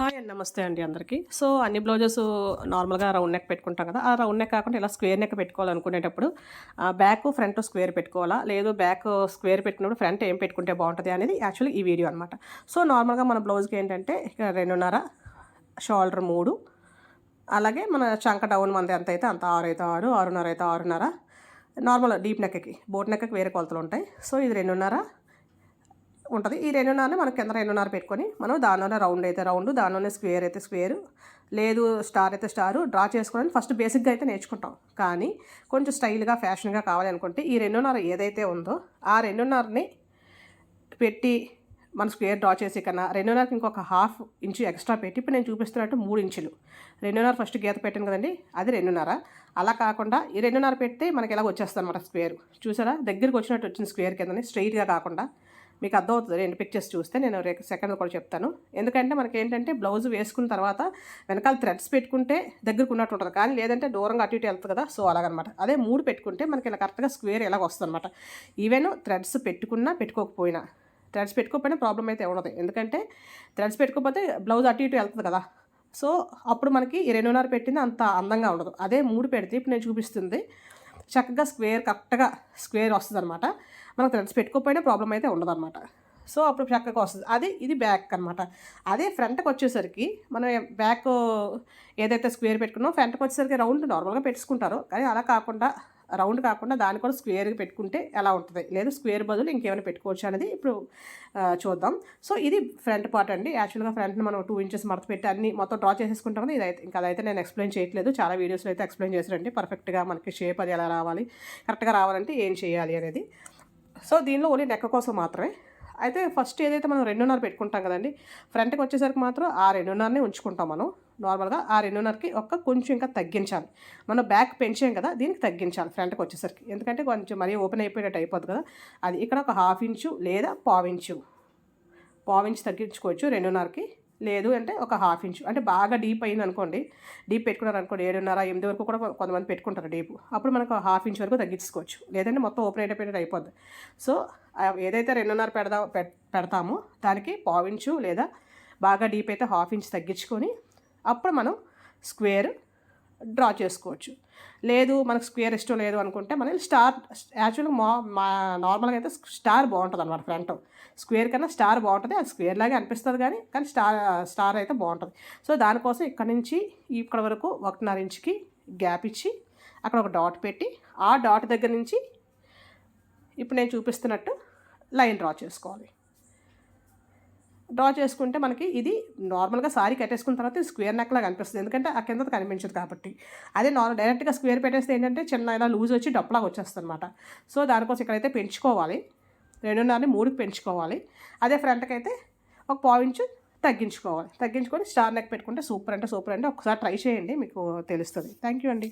Hi అండి నమస్తే అండి అందరికీ. సో అన్ని బ్లౌజెస్ నార్మల్గా రౌండ్ నెక్ పెట్టుకుంటాం కదా. ఆ రౌండ్ నెక్ కాకుండా ఇలా స్క్వేర్ నెక్ పెట్టుకోవాలనుకునేటప్పుడు బ్యాక్ ఫ్రంట్ స్క్వేర్ పెట్టుకోవాలా? లేదు బ్యాక్ స్క్వేర్ పెట్టుకున్నప్పుడు ఫ్రంట్ ఏం పెట్టుకుంటే బాగుంటుంది అనేది యాక్చువల్లీ ఈ వీడియో అనమాట సో నార్మల్గా మన బ్లౌజ్కి ఏంటంటే రెండున్నర షోల్డర్ మూడు అలాగే మన చంక డౌన్ మనది ఎంత అయితే అంత ఆరు అయితే ఆరు ఆరున్నర అయితే ఆరున్నర నార్మల్ డీప్ నెక్కి బోట్ నెక్కకి వేరే కొలతలు ఉంటాయి. సో ఇది రెండున్నర ఉంటుంది. ఈ రెండున్నరని మనకి కింద రెండున్నర పెట్టుకొని మనం దానిలోనే రౌండ్ అయితే రౌండ్ దానిలోనే స్క్వేర్ అయితే స్క్వేర్ లేదు స్టార్ అయితే స్టారు డ్రా చేసుకోవడానికి ఫస్ట్ బేసిక్గా అయితే నేర్చుకుంటాం. కానీ కొంచెం స్టైల్గా ఫ్యాషన్గా కావాలి అనుకుంటే ఈ రెండున్నర ఏదైతే ఉందో ఆ రెండున్నరని పెట్టి మన స్క్వేర్ డ్రా చేసే కన్నా రెండున్నరకి ఇంకొక హాఫ్ ఇంచు ఎక్స్ట్రా పెట్టి ఇప్పుడు నేను చూపిస్తున్నట్టు మూడు ఇంచులు. రెండున్నర ఫస్ట్ గీత పెట్టాను కదండి అది రెండున్నర అలా కాకుండా ఈ రెండున్నర పెడితే మనకి ఎలా వచ్చేస్తుంది అనమాట స్క్వేర్. చూసారా? దగ్గరికి వచ్చినట్టు వచ్చింది స్క్వేర్ కిందని స్ట్రైట్గా కాకుండా. మీకు అర్థమవుతుంది. రెండు పిక్చర్స్ చూస్తే నేను రేపు సెకండ్ కూడా చెప్తాను. ఎందుకంటే మనకి ఏంటంటే బ్లౌజ్ వేసుకున్న తర్వాత వెనకాల థ్రెడ్స్ పెట్టుకుంటే దగ్గరకు ఉన్నట్టు ఉంటుంది. కానీ లేదంటే దూరంగా అటు ఇటు వెళ్తుంది కదా. సో అలాగనమాట. అదే మూడు పెట్టుకుంటే మనకి ఇలా కరెక్ట్గా స్క్వేర్ ఎలాగ వస్తుంది అనమాట ఈవెన్ థ్రెడ్స్ పెట్టుకున్నా పెట్టుకోకపోయినా. థ్రెడ్స్ పెట్టుకోకపోయినా ప్రాబ్లం అయితే ఉండదు. ఎందుకంటే థ్రెడ్స్ పెట్టుకోకపోతే బ్లౌజ్ అటు ఇటు వెళ్తుంది కదా. సో అప్పుడు మనకి రెండున్నర పెట్టింది అంత అందంగా ఉండదు. అదే మూడు పెడితే ఇప్పుడు నేను చూపిస్తుంది. చక్కగా స్క్వేర్ కరెక్ట్గా స్క్వేర్ వస్తుంది అనమాట మనకు థ్రెడ్స్ పెట్టుకోకపోయినా ప్రాబ్లం అయితే ఉండదన్నమాట. సో అప్పుడు చక్కగా వస్తుంది. అది ఇది బ్యాక్ అనమాట అదే ఫ్రంట్కి వచ్చేసరికి మనం బ్యాక్ ఏదైతే స్క్వేర్ పెట్టుకున్నామో ఫ్రంట్కి వచ్చేసరికి రౌండ్ నార్మల్గా పెట్టుకుంటారు. కానీ అలా కాకుండా రౌండ్ కాకుండా దాన్ని కూడా స్క్వేర్గా పెట్టుకుంటే ఎలా ఉంటుంది? లేదు స్క్వేర్ బదులు ఇంకేమైనా పెట్టుకోవచ్చు అనేది ఇప్పుడు చూద్దాం. సో ఇది ఫ్రంట్ పార్ట్ అండి. యాక్చువల్గా ఫ్రంట్ని మనం టూ ఇంచెస్ మడత పెట్టి అన్ని మొత్తం డ్రా చేసేసుకుంటాం కదా ఇదైతే ఇంకా అదైతే నేను ఎక్స్ప్లెయిన్ చేయట్లేదు. చాలా వీడియోస్లో అయితే ఎక్స్ప్లెయిన్ చేశారండి. పర్ఫెక్ట్గా మనకి షేప్ అది ఎలా రావాలి కరెక్ట్గా రావాలంటే ఏం చేయాలి అనేది. సో దీనిలో ఓన్లీ నెక్క కోసం మాత్రమే. అయితే ఫస్ట్ ఏదైతే మనం రెండున్నర పెట్టుకుంటాం కదండి ఫ్రంట్కి వచ్చేసరికి మాత్రం ఆ రెండున్నరనే ఉంచుకుంటాం మనం. నార్మల్గా ఆ రెండున్నరకి ఒక్క కొంచెం ఇంకా తగ్గించాలి. మనం బ్యాక్ పెంచాం కదా దీనికి తగ్గించాలి ఫ్రంట్కి వచ్చేసరికి. ఎందుకంటే కొంచెం మరీ ఓపెన్ అయిపోయినట్టు అయిపోతుంది కదా. అది ఇక్కడ ఒక హాఫ్ ఇంచు లేదా పావించు పావించు తగ్గించుకోవచ్చు రెండున్నరకి. లేదు అంటే ఒక హాఫ్ ఇంచు. అంటే బాగా డీప్ అయింది అనుకోండి డీప్ పెట్టుకున్నారు అనుకోండి ఏడున్నర ఎనిమిది వరకు కూడా కొంతమంది పెట్టుకుంటారు డీప్. అప్పుడు మనకు హాఫ్ ఇంచ్ వరకు తగ్గించుకోవచ్చు. లేదంటే మొత్తం ఓపెన్ అయిపోయినట్టు అయిపోద్ది. సో ఏదైతే రెండున్నర పెడదా పెడతామో దానికి పావించు లేదా బాగా డీప్ అయితే హాఫ్ ఇంచ్ తగ్గించుకొని అప్పుడు మనం స్క్వేర్ డ్రా చేసుకోవచ్చు. లేదు మనకు స్క్వేర్ ఇష్టం లేదు అనుకుంటే మనం స్టార్ యాక్చువల్గా మా మా నార్మల్గా అయితే స్టార్ బాగుంటుంది అనమాట ఫ్రంట్. స్క్వేర్ కన్నా స్టార్ బాగుంటుంది అది స్క్వేర్ లాగే అనిపిస్తుంది కానీ కానీ స్టార్ స్టార్ అయితే బాగుంటుంది. సో దానికోసం ఇక్కడ నుంచి ఇక్కడ వరకు ఒకటిన్నర ఇంచుకి గ్యాప్ ఇచ్చి అక్కడ ఒక డాట్ పెట్టి ఆ డాట్ దగ్గర నుంచి ఇప్పుడు నేను చూపిస్తున్నట్టు లైన్ డ్రా చేసుకోవాలి. డ్రా చేసుకుంటే మనకి ఇది నార్మల్గా సారీ కట్టేసుకున్న తర్వాత స్క్వేర్ నెక్ లాగా అనిపిస్తుంది. ఎందుకంటే ఆ కింద కనిపించదు కాబట్టి. అదే నార్మల్ డైరెక్ట్గా స్క్వేర్ పెట్టేస్తే ఏంటంటే చిన్న ఇలా లూజ్ వచ్చి డప్పలాగా వచ్చేస్తుంది అనమాట సో దానికోసం ఇక్కడైతే పెంచుకోవాలి. రెండున్నరని మూడుకి పెంచుకోవాలి. అదే ఫ్రంట్కి అయితే ఒక పావించు తగ్గించుకోవాలి. తగ్గించుకొని స్టార్ నెక్ పెట్టుకుంటే సూపర్ అంటే సూపర్ అంటే ఒకసారి ట్రై చేయండి మీకు తెలుస్తుంది. థ్యాంక్ యూ అండి.